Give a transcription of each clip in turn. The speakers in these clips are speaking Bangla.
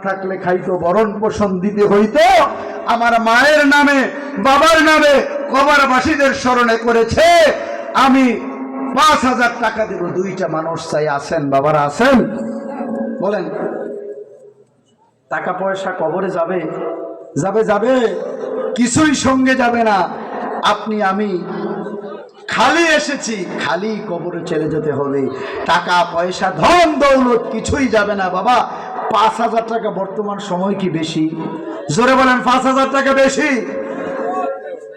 থাকলে খাইতো, বরণ পোষণ দিতে হইতো। আমার মায়ের নামে, বাবার নামে কবরবাসীদের স্মরণে করেছে, আমি পাঁচ হাজার টাকা দেব। দুইটা মানুষ চাই, আছেন, বাবারা আছেন? বলেন। টাকা পয়সা কবরে যাবে? যাবে যাবে। কিছুই সঙ্গে যাবে না। আপনি, আমি খালি এসেছি, খালি কবরে চলে যেতে হবে। টাকা, পয়সা, ধন, দৌলত কিছুই যাবে না, বাবা। পাঁচ হাজার টাকা বর্তমান সময় কি বেশি? জোরে বলেন, পাঁচ হাজার টাকা বেশি।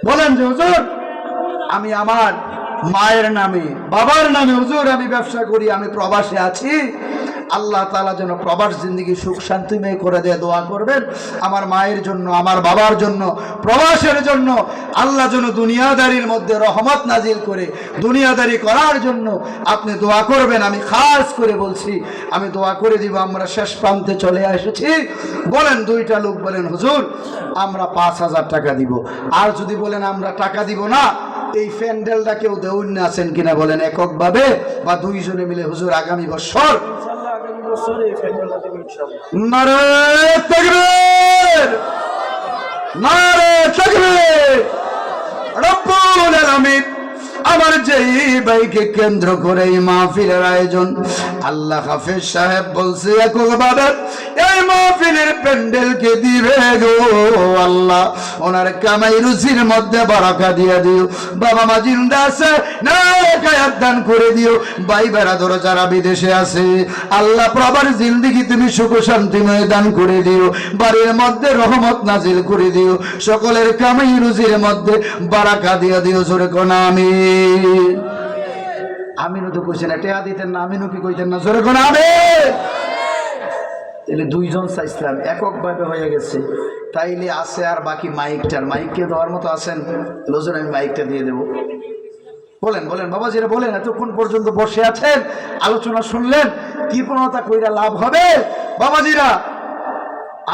বলেন যে, হুজুর, আমি আমার মায়ের নামে, বাবার নামে, হুজুর, আমি ব্যবসা করি, আমি প্রবাসে আছি। আল্লাহ তালা যেন প্রবাস জিন্দগি সুখ শান্তিময় করে দেয়, দোয়া করবেন। আমার মায়ের জন্য, আমার বাবার জন্য, প্রবাসের জন্য আল্লাহ যেন দুনিয়াদারির মধ্যে রহমত নাজিল করে, দুনিয়াদারি করার জন্য আপনি দোয়া করবেন। আমি খাস করে বলছি, আমি দোয়া করে দিব, আমরা শেষ প্রান্তে চলে এসেছি। বলেন দুইটা লোক বলেন, হুজুর, আমরা পাঁচ হাজার টাকা দিব। আর যদি বলেন, আমরা টাকা দিব না, এই প্যান্ডেলটা কেউ দেউন্য আছেন কিনা বলেন, এককভাবে বা দুইজনে মিলে, হুজুর, আগামী বছর নারে তাকবীর! নারে রব্বুল আলামিন! আমার যেই বাইকে কেন্দ্র করে এই মাহফিলের আয়োজন। আল্লাহ হাফেজ সাহেব বলছে এককভাবে এই মাহফিলের প্যান্ডেলকে দিবে গো আল্লাহ? ওনার কামাই রুচির মধ্যে বারাকা দিয়ে দিও। বাবা মা জিন্দা আছে না দান করে দিও। ভাই বেড়াদর যারা বিদেশে আছে, আল্লাহ প্রবার জিন্দিগি তুমি সুখ শান্তিময় দান করে দিও। বাড়ির মধ্যে রহমত নাজিল করে দিও। সকলের কামাই রুজির মধ্যে বারাকা দিয়ে দিও, জোরে কোনা আমি আমিনও তো কইছেন না, টেয়া দিতেন না, আমিনও কি কইতেন না? জোরে কোনা আমি তাহলে দুইজন চাইছিলাম, এককভাবে হয়ে গেছে। তাইলে আছে আর বাকি মাইকটার মাইককে দেওয়ার মতো আছেন। লোজন আমি মাইকটা দিয়ে দেবো। বলেন বলেন, বাবাজিরা বলেন, এতক্ষণ পর্যন্ত বসে আছেন, আলোচনা শুনলেন, কৃপণতা কইরা লাভ হবে। বাবাজিরা,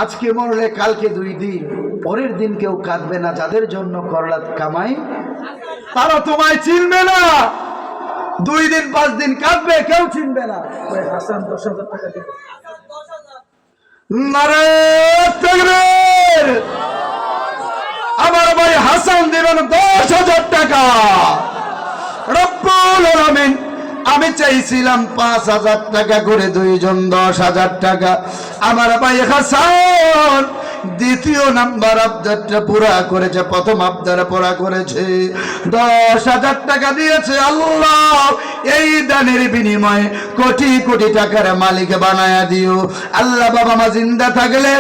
আজকে মরলে কালকে দুই দিন। পরের দিন কেউ কাঁদবে না, যাদের জন্য করলা কামাই। তারা তোমায় চিনবে না। দুই দিন, পাঁচ দিন কাঁদবে, কেউ চিনবে না। হাসান দশ হাজার টাকা দিবে! আমার ভাই হাসান দেবেন দশ হাজার টাকা। আমি চাইছিলাম পাঁচ হাজার টাকা করে, দুইজন দশ হাজার টাকা। আমার ভাই হাসান দ্বিতীয় নাম্বার আবদারটা পুরা করেছে, প্রথম আবদার পুরা করেছে। দশ হাজার টাকা দিয়েছে আল্লাহ। এই দানের বিনিময়ে কোটি কোটি টাকার মালিক বানায়া দিও। আল্লাহ বাবা মা জিন্দা থাকলে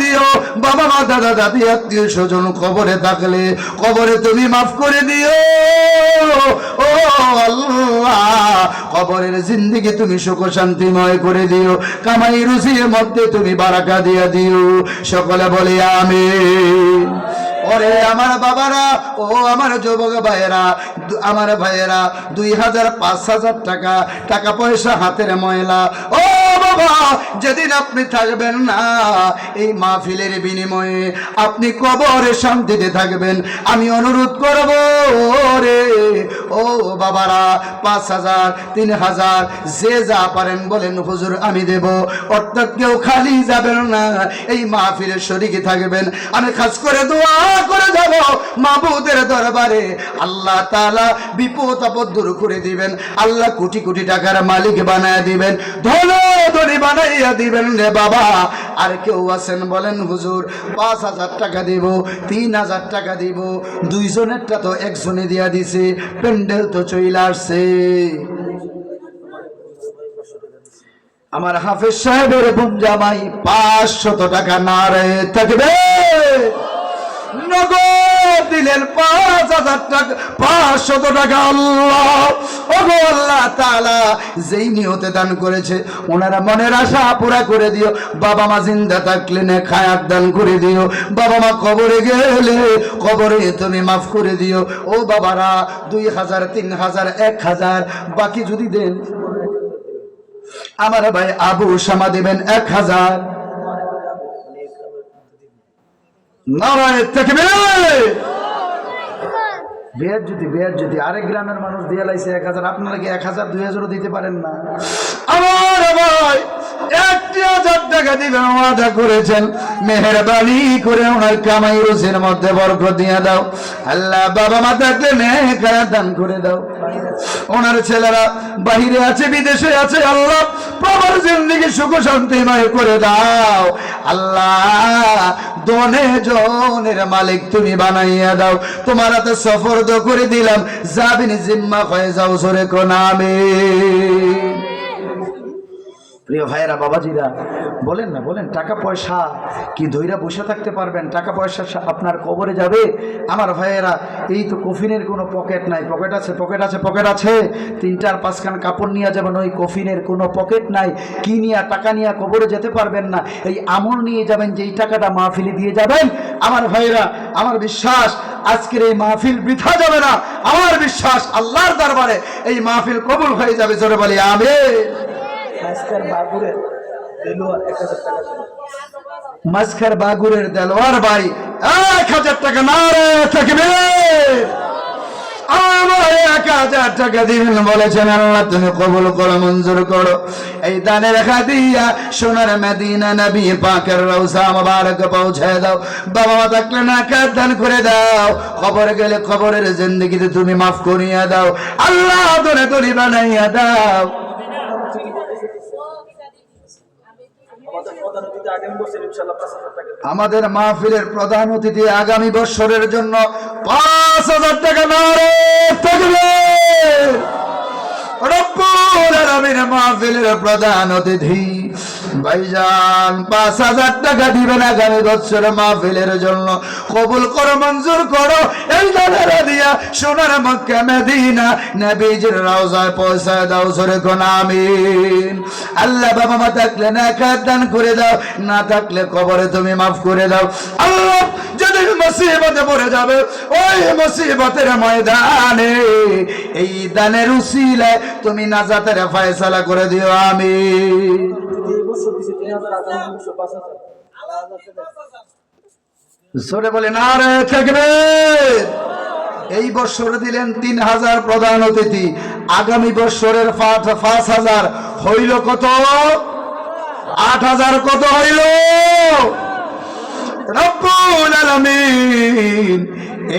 দিও। বাবা মা দাদা দাদি আত্মীয় স্বজন কবরে থাকলে, কবরে তুমি মাফ করে দিও। ও আল্লাহ, কবরের জিন্দিগি তুমি সুখ শান্তিময় করে দিও। কামাই রুচির মধ্যে তুমি বারাকা দিয়া দিও। সকলে বলি আমি ওরে আমার বাবারা, ও আমার যুবক ভাইয়েরা আমার ভাইয়েরা, দুই হাজার পাঁচ হাজার টাকা টাকা পয়সা হাতের ময়লা। ও বাবা, যেদিন আপনি থাকবেন না, এই মাহফিলের বিনিময়ে আপনি কবরে শান্তিতে থাকবেন। আমি অনুরোধ করব রে ও বাবারা, পাঁচ হাজার, তিন হাজার, যে যা পারেন বলেন, হুজুর, আমি দেব। অর্থাৎ কেউ খালি যাবেন না, এই মাহফিলের শরিকে থাকবেন। আমি খাস করে দোয়া করে যাব মাহবুদের দরবারে। আল্লাহ তাআলা বিপদ আপদ দূর করে দিবেন। আল্লাহ কোটি কোটি টাকার মালিক বানায় দিবেন। বানাইয়া দিবেন রে বাবা। আর কেউ আছেন বলেন, হুজুর, পাঁচ হাজার টাকা দিব, তিন হাজার টাকা দিব। দুইজনেরটা তো একজনে দিয়া দিছে, প্যান্ডেল তো চইলা আসছে। আমার হাফেজ সাহেবের বোন জামাই পাঁচশত টাকা না রে, থাকবে? নগদ দিলেন পাঁচ হাজার টাকা, পাঁচশত টাকা আল্লাহ। ওগো আল্লাহ তাআলা, যেই নিয়তে দান করেছে, ওনারা মনের আশা পুরা করে দিও। বাবা মা জিন্দা থাকলে না খায়াত দান করে দিও। বাবা মা কবরে গেলে কবরে তুমি মাফ করে দিও। ও বাবারা, দুই হাজার, তিন হাজার, এক হাজার, বাকি যদি দেন। আমার ভাই আবু শামা দেবেন এক হাজার। নারায় থাকবে বেয়ার যদি বেয়ার যদি আরেক গ্রামের মানুষ দিয়ে লাইছে এক হাজার আপনারা কি এক হাজার দুই হাজারও দিতে পারেন না? আমার ভাই একটি হাজার টাকা দিবেন, ওয়াদা করেছেন। মেহরবানি করে ওনার কামাই মধ্যে বরকত দিয়ে দাও। আল্লাহ বাবা মা দান করে দাও। ওনার ছেলেরা বাহিরে আছে, বিদেশে আছে, আল্লাহ জিন্দিগি সুখ শান্তিময় করে দাও। আল্লাহ দনে জনের মালিক তুমি বানাইয়া দাও। তোমার হাতে সফর তো করে দিলাম, যাবিন জিম্মা হয়ে যাও সরে কোনামে প্রিয় ভাইয়েরা, বাবাজিরা, বলেন না, বলেন, টাকা পয়সা কি ধৈরা বসে থাকতে পারবেন? টাকা পয়সা আপনার কবরে যাবে? আমার ভাইয়েরা, এই তো কফিনের কোনো পকেট নাই। পকেট আছে পকেট আছে পকেট আছে। তিনটার পাঁচখান কাপড় নিয়ে যাবেন, ওই কফিনের কোনো পকেট নাই। কি নিয়ে, টাকা নিয়ে কবরে যেতে পারবেন না? এই আমল নিয়ে যাবেন যে এই টাকাটা মাহফিলে দিয়ে যাবেন, আমার ভাইয়েরা, আমার বিশ্বাস, আজকের এই মাহফিল বৃথা যাবে না। আমার বিশ্বাস, আল্লাহর দরবারে এই মাহফিল কবুল হয়ে যাবে। জোরে বলি, আমিন। আজকের বাগুরে দেলোয়ার এক হাজার বাগুরের দেলোয়ার ভাই এক হাজার টাকা নারে থাকবে। তুমি বাবা মা থাকলে দান করে দাও। গেলে খবরের জিন্দগিতে তুমি মাফ করিয়া দাও। আল্লাহ তোরে তরি বানাইয়া দাও। আমাদের মাহফিলের প্রধান অতিথি আগামী বছরের জন্য পাঁচ হাজার টাকা নারে প্রধান অতিথি। ভাইজান, পাঁচ হাজার টাকা মাহফিলের জন্য? কবুল করো, মঞ্জুর করো। এই দাদারা দিয়া সোনার মেদিনা। দাও সরে আমিন। আল্লাহ বাবা, মা থাকলে না দান করে দাও। না থাকলে কবরে তুমি মাফ করে দাও। আল্লাহ যদি মুসিবতে পড়ে যাবে, ওই মুসিবতের ময়দানে এই দানের উসিলায় তুমি নাজাতের ফয়সালা করে দিও আমি জোরে বলে না রে থাকবে। এই বছর দিলেন তিন হাজার প্রধান অতিথি। আগামী বছরের পাঁচ হাজার হইল কত? আট হাজার কত হইল? রব্বুল আলামিন।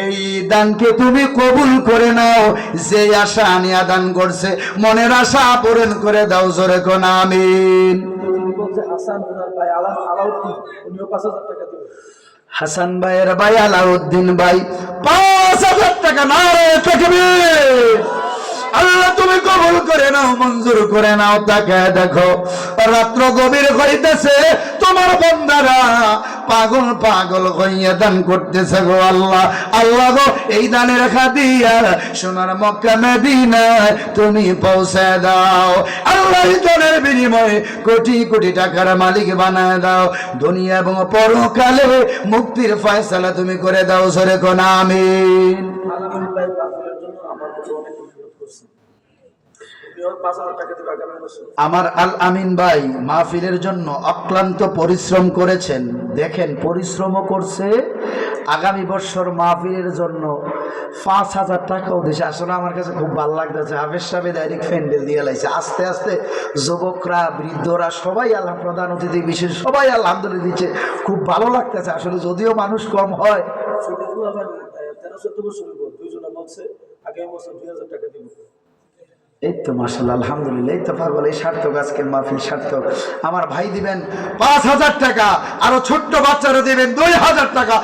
এই দানকে তুমি কবুল করে নাও। যে আশা আনিয়া দান করছে, মনের আশা পূরণ করে দাও জোরে কোন, আমিন। হাসান ভাইয়ের ভাই আলাউদ্দিন ভাই, পাঁচ হাজার টাকা না রে আল্লাহ, তুমি কবল করে নাও, মঞ্জুর করে নাও, তাকে দেখো। রাত্র গভীর হইতেছে, তোমার বন্দারা পাগল পাগল হইয়া দান করতেছে গো আল্লাহ। আল্লাহ গো, এই দানের খাদিয়া সোনার মক্কা মেদিনায় তুমি পৌঁছে দাও। আল্লাহ দানের বিনিময়ে কোটি কোটি টাকার মালিক বানায় দাও। দুনিয়া এবং পরকালে মুক্তির ফয়সালা তুমি করে দাও সরে কোন আমিন আলামিন ভাই বাফুলের জন্য আমার কাছে অনেক অনুরোধ করছে উনিও পাঁচ হাজার টাকা দিল আগামী বছর আমার আল আমিন ভাই মাহফিলের জন্য অক্লান্ত পরিশ্রম করেছেন। দেখেন পরিশ্রমও করছে। আগামী বছর মাহফিলের জন্য পাঁচ হাজার টাকাও দিয়েছে আসলে আমার কাছে খুব ভালো লাগতেছে। আবেশ সাহেব ডাইরেক্ট ফ্যান্ডেল দিয়ে লাইছে। আস্তে আস্তে যুবকরা বৃদ্ধরা সবাই আল্লাহ প্রধান অতিথি বিশেষ সবাই আলহামদুলিল্লাহ দিচ্ছে। খুব ভালো লাগতেছে। আসলে যদিও মানুষ কম হয়। তেরো চোদ্দ বছর দুইজনে বলছে আগামী বছর দুই হাজার টাকা দিব। এই তো মাসাল্লাহ আলহামদুলিল্লাহ এই তো পাগল এই সার্থক আজকের মাহফিল সার্থক। আমার ভাই দিবেন পাঁচ হাজার টাকা আরও ছোট্ট বাচ্চারা দিবেন দুই হাজার টাকা।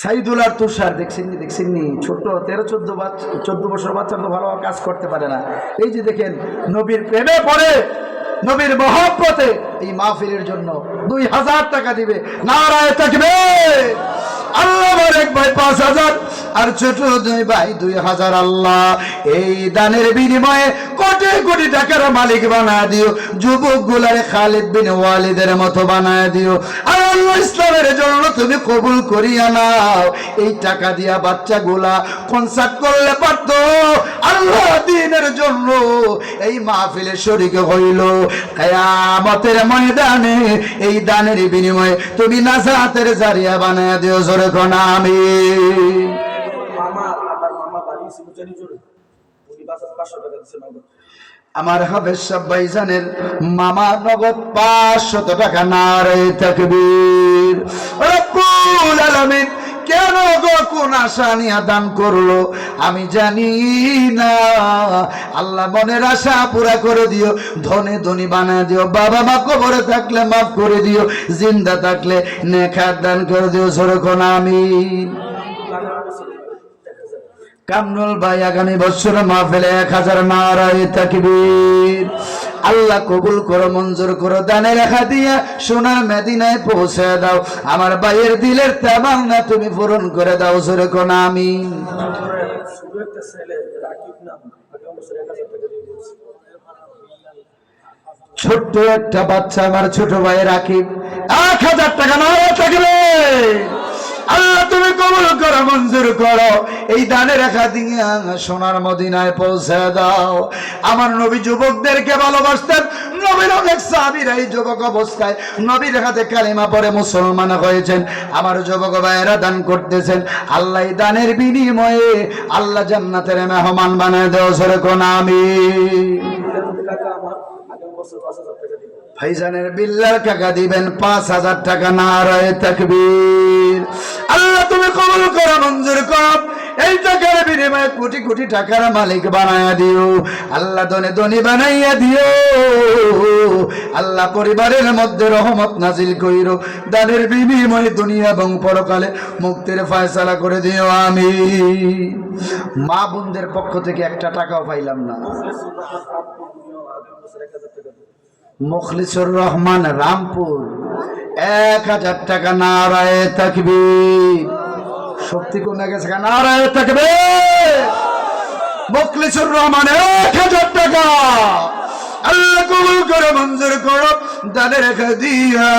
সাইদুল আর তুষার। দেখছেন নি দেখছেন নি ছোট্ট তেরো চোদ্দ বাচ্চা চোদ্দ বছর বাচ্চা তো ভালো কাজ করতে পারে না। এই যে দেখেন নবীর প্রেমে পড়ে নবীর মহব্বতে এই মাহফিলের জন্য দুই হাজার টাকা দিবে। নারায় থাকবে আল্লাহ আমার এক ভাই পাঁচ হাজার, আর ছোট দুই ভাই দুই হাজার আল্লাহ। এই দানের বিনিময়ে কোটি কোটি টাকার মালিক বানা দিও যুবক গুলারে খালিদ বিন ওয়ালিদের মতো বানায় দিও। আর আল্লাহ ইসলামের জন্য তুমি কবুল করিয়া নাও। এই টাকা দিয়া বাচ্চাগুলা কনসার্ট করলে পারতো। আল্লাহ দিনের জন্য এই মাহফিলে শরিক হইল। কেয়ামতের ময়দানে এই দানের বিনিময়ে তুমি নাজাতের জারিয়া বানায় দিও। জোরে আমি আমার হাফেজ সাহেব ভাইজানের মামা নগদ পাঁচশত টাকা নারে তাকবীর। রব্বুল কেন গো কোন আশা নিয়ে দান করল? আমি জানি না। আল্লাহ মনের আশা পুরা করে দিও। ধনে ধনি বানা দিও। বাবা মা কবরে থাকলে মাফ করে দিও। জিন্দা থাকলে নেখার দান করে দিও। সরকন আমিন। কামরুল ভাই আগামী বছর মাহফিলে এক হাজার নারায় তাকবীর। আল্লাহ কবুল করো, মঞ্জুর করো, দানে রেখা দিয়া সোনার মেদিনায় পৌঁছে দাও। আমার ভাইয়ের দিলের তেমন না তুমি পূরণ করে দাও, জোরে কোন আমি রাকিব ছোট্ট একটা বাচ্চা, আমার ছোট ভাই রাখিব এক হাজার টাকা নারায় থাকবে আল্লাহ, তুমি কবুল করো, মঞ্জুর করো। এই দানে রেখা দিয়ে সোনার মদিনায় পৌঁছে দাও। আমার নবী যুবকদেরকে ভালোবাসতেন। নবীর অনেক এই যুবক অবস্থায় নবীর হাতে কালিমা পরে মুসলমান হয়েছেন। আমার যুবক ভাইয়েরা দান করতেছেন। আল্লাহ দানের বিনিময়ে আল্লাহ জান্নাতের মেহমান বানায় দেও সরে কোন আমি ভাইজানের বিল্লার টাকা দিবেন, পাঁচ হাজার টাকা নারায় তাকবীর। আল্লাহ তুমি কবুল করো, মঞ্জুর করো। এই টাকার বিনিময়ে কোটি কোটি টাকার মালিক বানাইয়া দিও। আল্লাহ দনে দনি বানাইয়া দিও। আল্লাহ পরিবারের মধ্যে রহমত নাজিল কইরো দানের বিনিময়ে দুনিয়া এবং পরকালে মুক্তির ফয়সালা করে দিও আমি মা বোনদের পক্ষ থেকে একটা টাকাও পাইলাম না। মুখলিসুর রহমান, রামপুর। এক হাজার টাকা নারায় থাকবে শক্তি কমে গেছে নারায় থাকবে মুখলিসুর রহমান, এক হাজার টাকা। আল্লাহ কবুল করো, মঞ্জুর করো, দানের দিয়া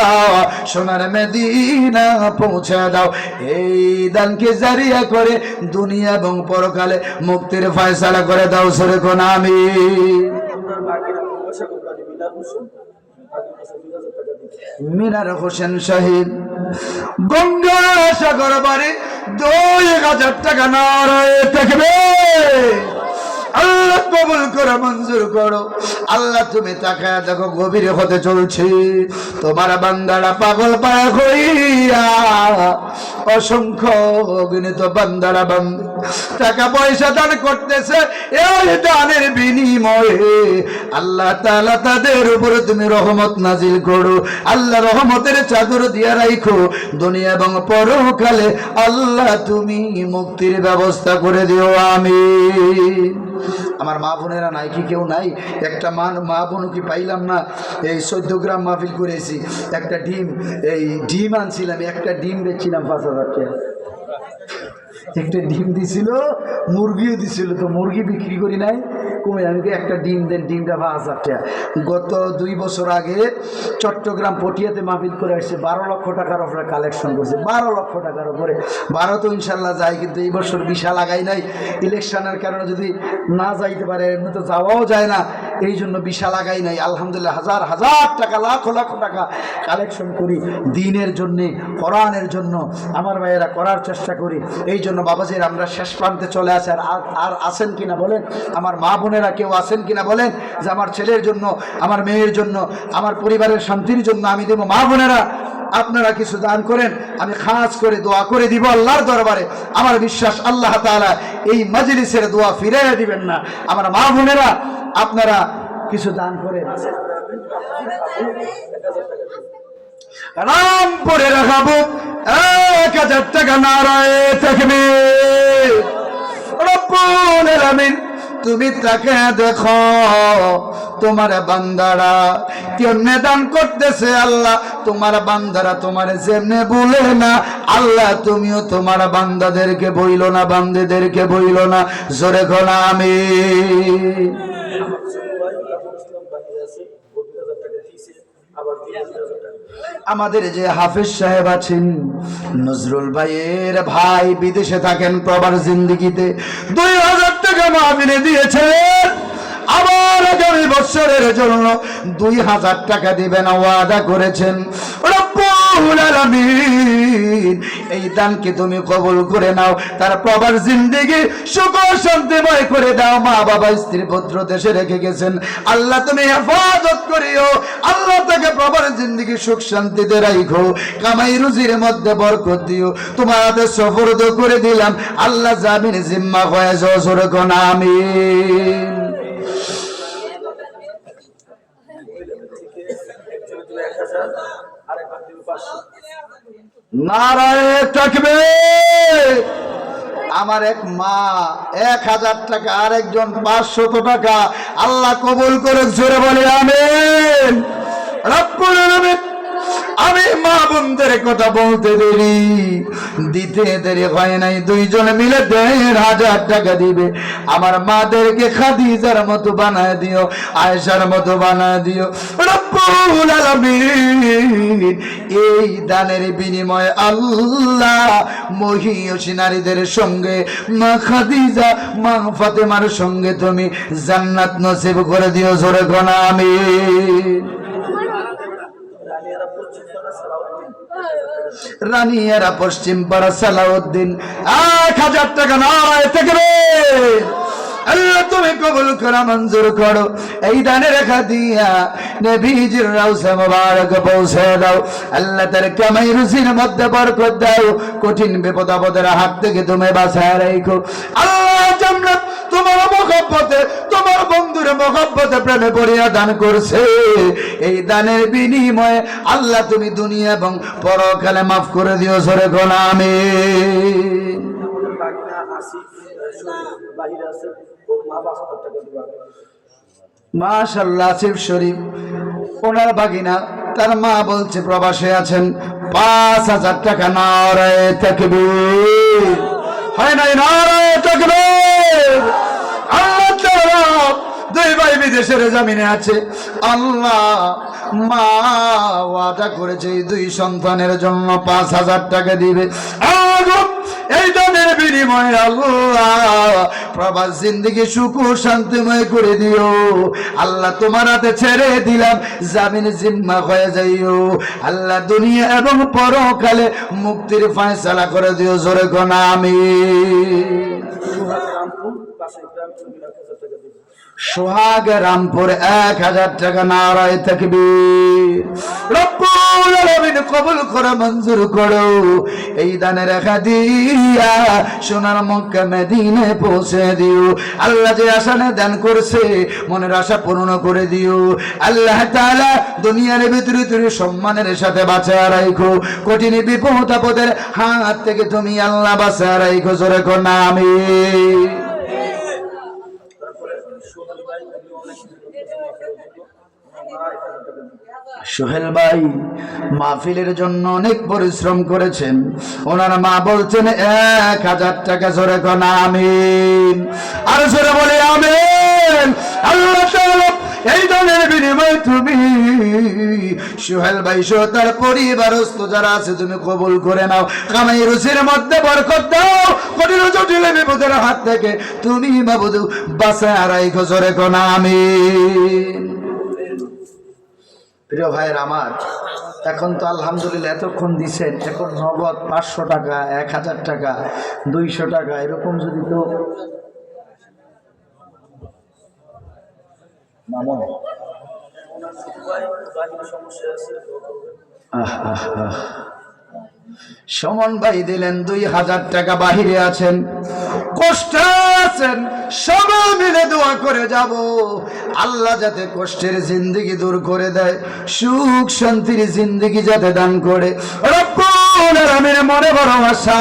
সোনার মেদিনা পৌঁছে দাও। এই দানকে জারিয়া করে দুনিয়া এবং পরকালে মুক্তির ফয়সালা করে দাও, সরে কোন আমি আপনার বাকিরা পয়সা কোম্পানি বিলাল হোসেন আগামী বছর দুই হাজার টাকা দিব মিনার হোসেন শাহিদ গঙ্গা সাগর বাড়ি দুই হাজার টাকা নারায় থাকবে আল্লাহ কবুল করো, মঞ্জুর করো। আল্লাহ, তুমি তাকায় দেখো, গভীর হতে চলছি। তোমার বান্দারা পাগল পায়া হইয়া অসংখ্য অগণিত বান্দারা বান্দ টাকা পয়সা দান করতেছে, এই দানের বিনিময়ে আল্লাহ তাআলা তাদের উপরে তুমি রহমত নাজিল করো। আল্লাহ রহমতের চাদর দিয়া রাখো দুনিয়া এবং পরকালে আল্লাহ তুমি মুক্তির ব্যবস্থা করে দিও আমি আমার মা বোনেরা নাই কি কেউ নাই? একটা মা মা বোন কি পাইলাম না? এই চোদ্দ গ্রাম মাহফিল করেছি। একটা ডিম, এই ডিম আনছিলাম, একটা ডিম বেচছিলাম পাঁচ হাজার টাকা একটা ডিম দিছিল, মুরগিও দিছিল, তো মুরগি বিক্রি করি নাই। কমে আমি একটা ডিম দেন, ডিমটা পাঁচ হাজার টাকা গত দুই বছর আগে চট্টগ্রাম পটিয়াতে মাহফিল করে আসছে, বারো লক্ষ টাকার ওপরে কালেকশন করছে, বারো লক্ষ টাকার ওপরে বারো তো ইনশাল্লাহ যায়, কিন্তু এই বছর বিশাল লাগাই নাই। ইলেকশনের কারণে যদি না যাইতে পারে, এমনি তো যাওয়াও যায় না। এই জন্য বিশাল লাগাই নাই। আলহামদুলিল্লাহ, হাজার হাজার টাকা, লাখ লাখ টাকা কালেকশন করি। দিনের জন্যে, কোরআনের জন্য। আমার ভাইয়েরা করার চেষ্টা করি। এই জন্য বাবাজির আমরা শেষ প্রান্তে চলে আসে, আর আর- আসেন কিনা বলেন? আমার মা বোনেরা কেউ আসেন কিনা বলেন? যে আমার ছেলের জন্য, আমার মেয়ের জন্য, আমার পরিবারের শান্তির জন্য আমি দেবো। মা বোনেরা, আপনারা কিছু দান করেন, আমি খাস করে দোয়া করে দিব আল্লাহর দরবারে। আমার বিশ্বাস আল্লাহ তাআলা এই মজলিসের দোয়া ফিরে দিবেন না। আমার মা বোনেরা, আপনারা কিছু দান করেন। রামপুরে রাখাবো। এক হাজার টাকা নারায় থাকবে। তুমি তাকে দেখো। তোমার বান্দারা কেমনে দান করতেছে আল্লাহ, তোমার বান্দারা তোমার যেমনে বলে না। আল্লাহ, তুমিও তোমার বান্দাদেরকে বইল না, বান্দেদেরকে বইল না। জোরে খোলা আমি আবার আমাদের যে হাফিজ সাহেব আছেন, নজরুল ভাইয়ের ভাই বিদেশে থাকেন প্রবার জিন্দিগিতে দুই হাজার টাকা মাহবিলে দিয়েছেন। আবার আগামী বছরের জন্য দুই হাজার টাকা দিবেন, ওয়াদা করেছেন। রব্বুল এই দানকে তুমি কবুল করে নাও, তার প্রবার জিন্দেগি সুখ শান্তিময় করে দাও। মা বাবা, স্ত্রী, পুত্র দেশে রেখে গেছেন। আল্লাহ, তুমি হেফাজত করিও। আল্লাহ তাকে প্রবার জিন্দেগি সুখ শান্তিতে রাখো কামাই রুজির মধ্যে বরকত দিও। তোমার হাতে সফরদ করে দিলাম। আল্লাহ জামিন জিম্মা হয়ে জোর আমিন। একজনে নারায় থাকবে। আমার এক মা, এক হাজার টাকা আর একজন পাঁচশত টাকা। আল্লাহ কবুল করে জোরে বলে, আমেন। রব্বুল আমি মা বোনদের কথা বলতে দেরি। দিতে দেরি হয় নাই, দুইজন মিলে দেড় হাজার টাকা দিবে। আমার মাদেরকে খাদিজার মতো বানায় দিও, আয়েশার মতো বানায় দিও। এই দানের বিনিময়ে আল্লাহ মহিয়সী নারীদের সঙ্গে, মা খাদিজা, মা ফাতেমার সঙ্গে তুমি জান্নাত নসিব করে দিও, জোরে গোনা আমি রানিয়ারা পশ্চিম পাড়া সালাউদ্দিন রানিয়ারা পশ্চিম পাড়া সালাউদ্দিন। এক হাজার টাকা নয় থেকে তুমি কবুল করা, মঞ্জুর করো। এই দানে রেখা দিয়া নবীজির রাউসে মোবারক পৌঁছে দাও। আল্লাহ তার কামাই রুজির মধ্যে বরকত দাও। কঠিন বিপদ আপদের হাত থেকে তুমি বাঁচায় রাখো। আল্লাহ তোমার মহব্বতে, তোমার বন্ধুর মহব্বতে প্রেমে পড়িয়া দান করছে। এই দানের বিনিময়ে আল্লাহ তুমি দুনিয়া এবং পরকালে মাফ করে দিও সরে কোন আমি বাগিনা আসিফ বাহিরে আছে ওর মা পাঁচ হাজার টাকা দিবে মাশাল্লাহ তার মা বলছে, প্রবাসে আছেন, পাঁচ হাজার টাকা নারায় থাকবে হয় নাই? নারায় থাকবে আল্লাহ দুই ভাই বিদেশের জামিনে আছে। আল্লাহ মা ওয়াদা করেছে দুই সন্তানের জন্য পাঁচ হাজার টাকা দিবে। আল্লাহ প্রবাস, জিন্দিগি শান্তিময় করে দিও। আল্লাহ তোমার হাতে ছেড়ে দিলাম, জামিন জিম্মা হয়ে যাইও। আল্লাহ দুনিয়া এবং পরকালে মুক্তির ফয়সালা করে দিও, জোরে কোন আমি সুহাগ রামপুর এক হাজার টাকা নারায় থাকবে কবুল করে, মঞ্জুর করো। এই দানে রেখা দিয়া সোনার মক্কা মেদিনে পৌঁছে দিও। আল্লাহ যে আশানে দান করছে, মনের আশা পূর্ণ করে দিও। আল্লাহ তাআলা দুনিয়ার ভিতরে তুমি সম্মানের সাথে বাঁচা রাখো কঠিন বিপদ আপদের হাত থেকে তুমি আল্লাহ বাঁচা রাখো জোরে কো না আমি তারপরে সোহাগ ভাই উনি অনেক মা এক হাজার টাকা দিবে সোহেল ভাই মাহফিলের জন্য অনেক পরিশ্রম করেছেন। ওনার মা বলছেন, এক হাজার টাকা জোরে কোন, আমিন। আর জোরে বলে আল্লাহ এই দানের বিনিময়ে তুমি সোহেল ভাই সহ তার পরিবারস্থ যারা আছে, তুমি কবুল করে নাও। কামাই রুচির মধ্যে বরকত দাও, কঠিন জটিল বিপদের হাত থেকে তুমি বাবুদু বাসা রাইখো জোরে কোন, আমিন। প্রিয় ভাইয়ের আমার, এখন তো আলহামদুলিল্লাহ এতক্ষণ দিছেন, এখন নগদ পাঁচশো টাকা, এক হাজার টাকা, দুইশো টাকা, এরকম যদি তো। সমন ভাই দিলেন দুই হাজার টাকা, বাহিরে আছেন কষ্ট আছেন সবাই মিলে দোয়া করে যাব। আল্লাহ যাতে কষ্টের জিন্দিগি দূর করে দেয় সুখ শান্তির জিন্দিগি যাতে দান করে। রব্বুল মনে বড় আশা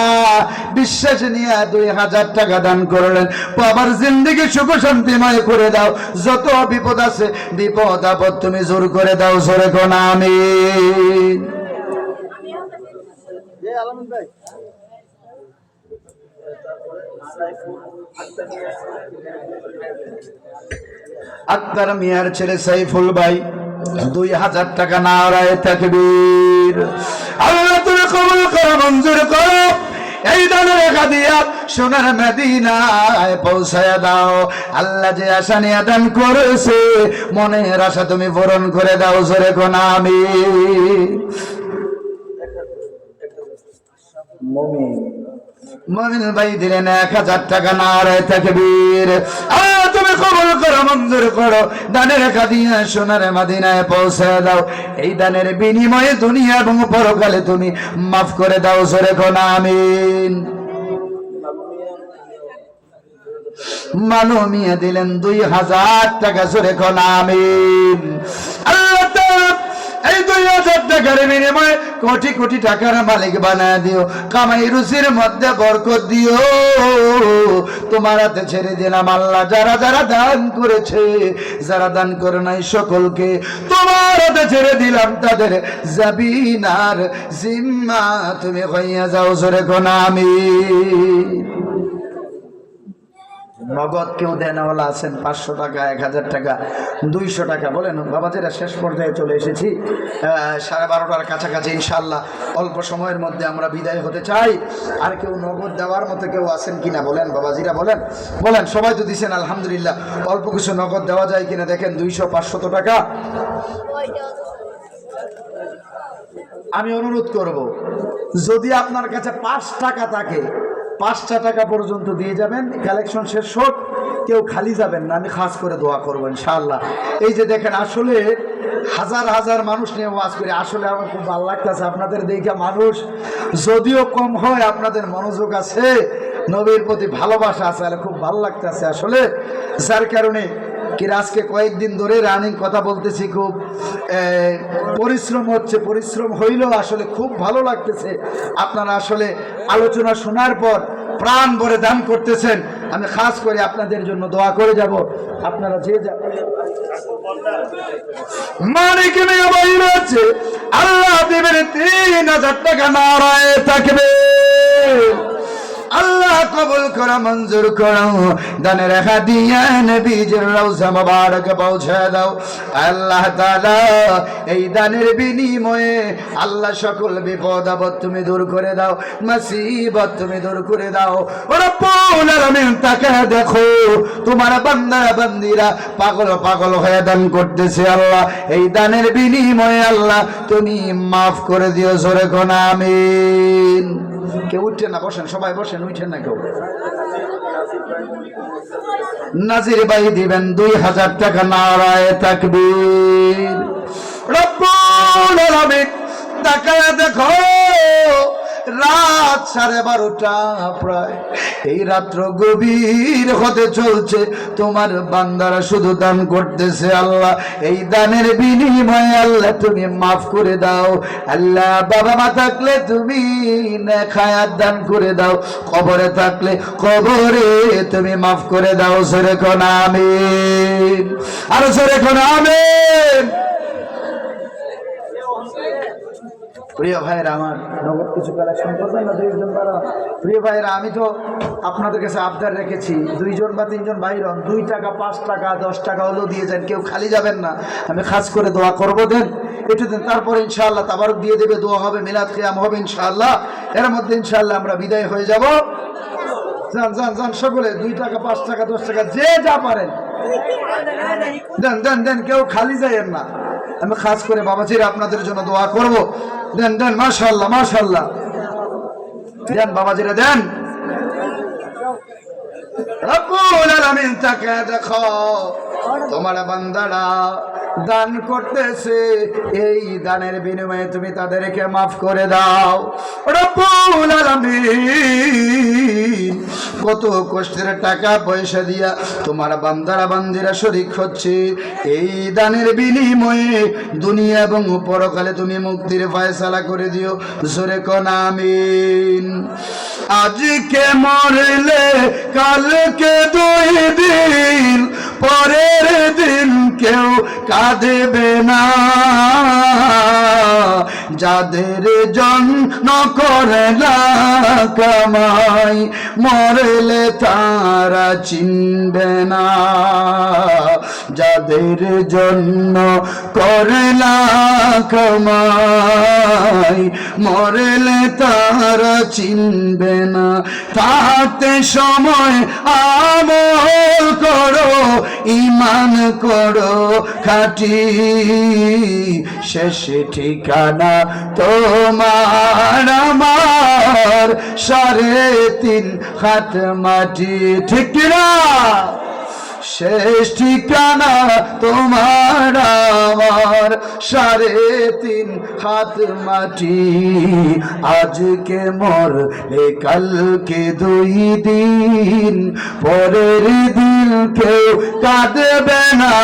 বিশ্বাস নিয়ে দুই হাজার টাকা দান করলেন। বাবার জিন্দিগি সুখ শান্তিময় করে দাও। যত বিপদ আছে বিপদ আপদ তুমি জোর করে দাও জোরে কোন আমি তারপরে সাইফুল আক্তার মিয়ার ছেলে সাইফুল ভাই, দুই হাজার টাকা নারায় তাকবীর। আল্লাহ তুমি কবুল করো, মঞ্জুর করো। এই দানে রেখা দিয়া সোনার মেদিনায় পৌঁছায় দাও। আল্লাহ যে আশা নিয়ে দান করেছে, মনের আশা তুমি পূরণ করে দাও, জোরে কোন আমি মমিন ভাই দিলেন এক হাজার টাকা নারায় তাকবীর আ তুমি কবুল করো, মঞ্জুর করো, দানের রেখা দিয়ে সোনার মাদিনায় পৌঁছে দাও। এই দানের বিনিময়ে দুনিয়া এবং পরকালে তুমি মাফ করে দাও সরে কোন আমিন। মানো মিয়া দিলেন দুই হাজার টাকা সরে কোন আমিন। আল্লাহ এই দুই হাজার টাকার বিনিময়ে কোটি কোটি টাকার মালিক বানায় দিও। কামাই রুচির মধ্যে বরকত দিও। তোমার হাতে ছেড়ে দিলাম আল্লাহ, যারা যারা দান করেছে, যারা দান করে নাই সকলকে। তোমার হাতে ছেড়ে দিলাম তাদের জাবিনার জিম্মা। তুমি হইয়া যাও জোরে কোন আমি নগদ কেউ দেনওয়ালা আছেন পাঁচশো টাকা, এক হাজার টাকা, দুইশো টাকা। বলেন বাবাজিরা শেষ পর্যায়ে চলে এসেছি সাড়ে বারোটার কাছাকাছি ইনশাল্লাহ অল্প সময়ের মধ্যে আমরা বিদায় হতে চাই। আর কেউ নগদ দেওয়ার মতো কেউ আছেন কিনা বলেন, বাবাজিরা বলেন। বলেন, সবাই তো দিছেন, আলহামদুলিল্লাহ। অল্প কিছু নগদ দেওয়া যায় কিনা দেখেন, দুইশো, পাঁচশত টাকা। আমি অনুরোধ করব, যদি আপনার কাছে পাঁচ টাকা থাকে পাঁচটা টাকা পর্যন্ত দিয়ে যাবেন কালেকশন শেষ হোক, কেউ খালি যাবেন না, আমি খাস করে দোয়া করব ইনশাআল্লাহ। এই যে দেখেন, আসলে হাজার হাজার মানুষ নিয়ে ওয়াজ করি, আসলে আমার খুব ভালো লাগতেছে, আপনাদের দেখে মানুষ যদিও কম হয়, আপনাদের মনোযোগ আছে, নবীর প্রতি ভালোবাসা আছে খুব ভালো লাগতেছে। আসলে যার কারণে কি আজকে কয়েকদিন ধরে রানিং কথা বলতেছি খুব পরিশ্রম হচ্ছে, পরিশ্রম হইলেও আসলে খুব ভালো লাগতেছে। আপনারা আসলে আলোচনা শোনার পর প্রাণ ভরে দান করতেছেন। আমি খাস করে আপনাদের জন্য দোয়া করে যাব। আপনারা যে মানিক আল্লাহ দেবেন তিন হাজার টাকা নারায় থাকবে। আল্লাহ কবুল করো, মঞ্জুর করো। দানে রেখা দিয়ে নবীজির রওজা মুবারক পৌঁছে দাও। আল্লাহ তাআলা এই দানের বিনিময়ে আল্লাহ সকল বিপদ, আপদ তুমি দূর করে দাও, মুসিবত তুমি দূর করে দাও। রব্বুল আলামিন তাকে দেখো, তোমার বান্দা বান্দিরা পাগল পাগল হয়ে দান করতেছে আল্লাহ। এই দানের বিনিময়ে আল্লাহ তুমি মাফ করে দিও, জোরে কোন আমিন। কেউ উঠছেন না, বসেন, সবাই বসেন উঠছেন না কেউ। নাজির ভাই দিবেন দুই হাজার টাকা, নারায় তাকবীর। রব্বুল আলামিন তাকায় দেখো। রাত সাড়ে বারোটা প্রায়। এই রাত্র গভীর হতে চলছে। তোমার বান্দারা শুধু দান করতেছে আল্লাহ। এই দানের বিনিময়ে আল্লাহ তুমি মাফ করে দাও। আল্লাহ বাবা মা থাকলে তুমি খায়াত দান করে দাও। কবরে থাকলে কবরে তুমি মাফ করে দাও। সরে কোন আমিন। আর সরে কোন আমিন। প্রিয় ভাইয়েরা, আমার নগদ কিছু কালেকশন করবেন না, দুইজন বারা? প্রিয় ভাইয়েরা, আমি তো আপনাদের কাছে আবদার রেখেছি, দুইজন বা তিনজন বাইর হন, দুই টাকা, পাঁচ টাকা, দশ টাকা হলেও দিয়ে যান, কেউ খালি যাবেন না। আমি খাস করে দোয়া করব, দেন, একটু দিন, তারপরে ইনশাআল্লাহ তাবারক দিয়ে দেবে, দোয়া হবে, মিলাদ খেয়াম হবে ইনশাআল্লাহ। এর মধ্যে ইনশাআল্লাহ আমরা বিদায় হয়ে যাব। যান যান যান, সকলে, দুই টাকা, পাঁচ টাকা, দশ টাকা, যে যা পারেন। দেন দেন দেন, কেউ খালি যাইয়েন না। আমি খাস করে বাবাজির আপনাদের জন্য দোয়া করব। দেন দেন মাশাল্লাহ মাশাল্লাহ দেন বাবাজিরা দেন। রব্বুল আলামিন তাকে দেখো তোমার বান্দারা দান করতেছে, এই দানের বিনিময়ে তুমি তাদেরকে মাফ করে দাও। রব্বুল আলামিন, কত কষ্টের টাকা পয়সা দিয়া তোমার বান্দারা, বান্দিরা শরিক হচ্ছে। এই দানের বিনিময়ে দুনিয়া এবং পরকালে তুমি মুক্তির ফয়সালা করে দিও। জোরে কোন আমিন। আজকে মরলে, কালকে দুই দিন, পরের দিন কেউ কাঁদবে না। যাদের জন্য করে কামাই মরলে তারা চিনবে না। যাদের জন্য করলা কমাই মরেলে তারা চিনবে না। তাতে সময় আমল করো ইমান করো, খাটি শেষে ঠিকানা তোমার, আমার সাড়ে তিন হাত মাটি ঠিক না শেষ ঠিকানা তোমার আমার। সাড়ে তিন হাত মাটি। আজকে মর কালকে দুই দিন। পরের দিন কেউ কাঁদবে না।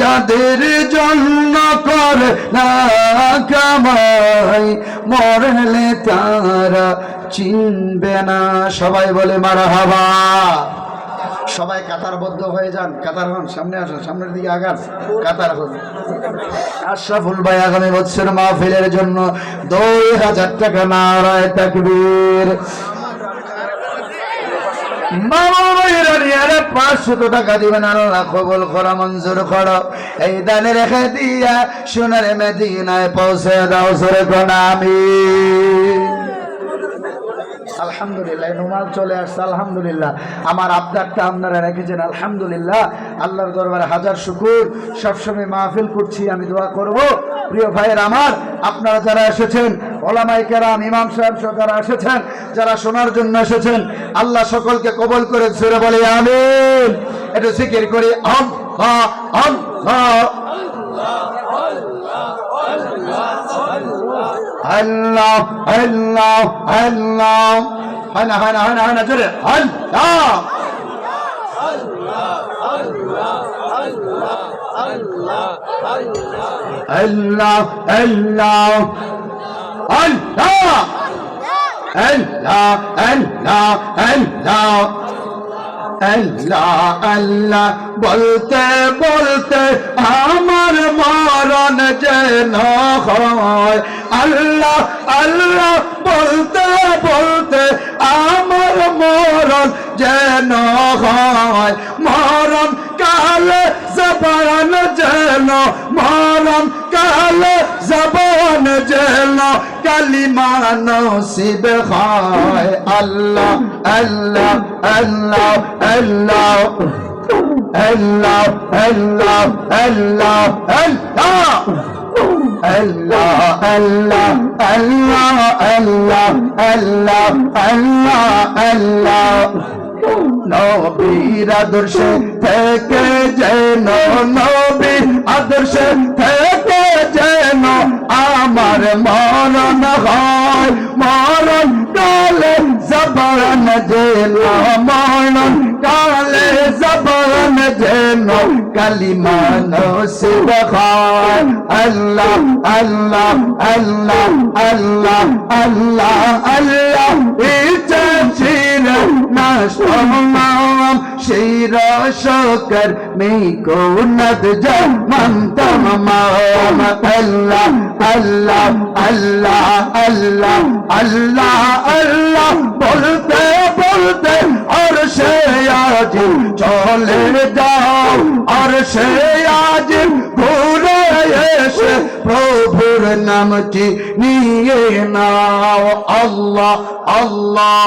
যাদের জন্য কর না কামাই, মরলে তারা চিনবে না। সবাই বলে মারা হাবা সবাই কাতারবদ্ধ হয়ে যান। কাতার হন, সামনে আসুন, সামনের দিকে আগান। কাতার হন। আশরাফুল ভাই আগামী বছর মাহফিলের জন্য দুই হাজার টাকা নারায় তাকবীর। টাকা মঞ্জুর রেখে দিয়া দাও আলহামদুলিল্লাহ চলে আমার আবদারটা আপনারা রেখেছেন, আলহামদুলিল্লাহ। আল্লাহর দরবারে হাজার শুকুর। সবসময় মাহফিল করছি, আমি দোয়া করব। প্রিয় ভাইয়ের আমার, আপনারা যারা এসেছেন ওলামাই ইমাম সাহেব এসেছেন যারা শোনার জন্য এসেছেন আল্লাহ সকলকে কবল করে ছেড়ে বলে আমিন এটা জিকির করি আল্লাহ আল্লাহ আল্লাহ আল্লাহ আল্লাহ হয় না হয় না হয় না হয় না জোরে আল্লাহ আল্লাহ আল্লাহ আল্লাহ। আল্লাহ আল্লাহ আল্লাহ। আল্লাহ আল্লাহ, বলতে বলতে আমার মরণ যেন হয়। আল্লাহ আল্লাহ, বলতে বলতে আমার মরণ যেন হয়। মরণ কালে জবান যেন, মরণ কালে কালিমা নসিব হয় আল্লাহ আল্লাহ আল্লাহ আল্লাহ আল্লাহ আল্লাহ আল্লাহ আল্লাহ আল্লাহ আল্লাহ আল্লাহ নবীর আদর্শ থেকে যেন নবীর আদর্শ থেকে আমার মরণ হয়, মরণ কালে জবান যেন, মরণ কালে জবান যেন কালিমা নসিব হয়। আল্লাহ আল্লাহ আল্লাহ আল্লাহ আল্লাহ আল্লাহ। সেই রসকর মে কোনত জমান তমাম আল্লাহ আল্লাহ আল্লাহ আল্লাহ আল্লাহ আল্লাহ, বলতে বলতে আর সে আজ চলে যাও। আর সে আজ ঘুরে এসে প্রভুর নামটি নিয়ে নাও। আল্লাহ আল্লাহ।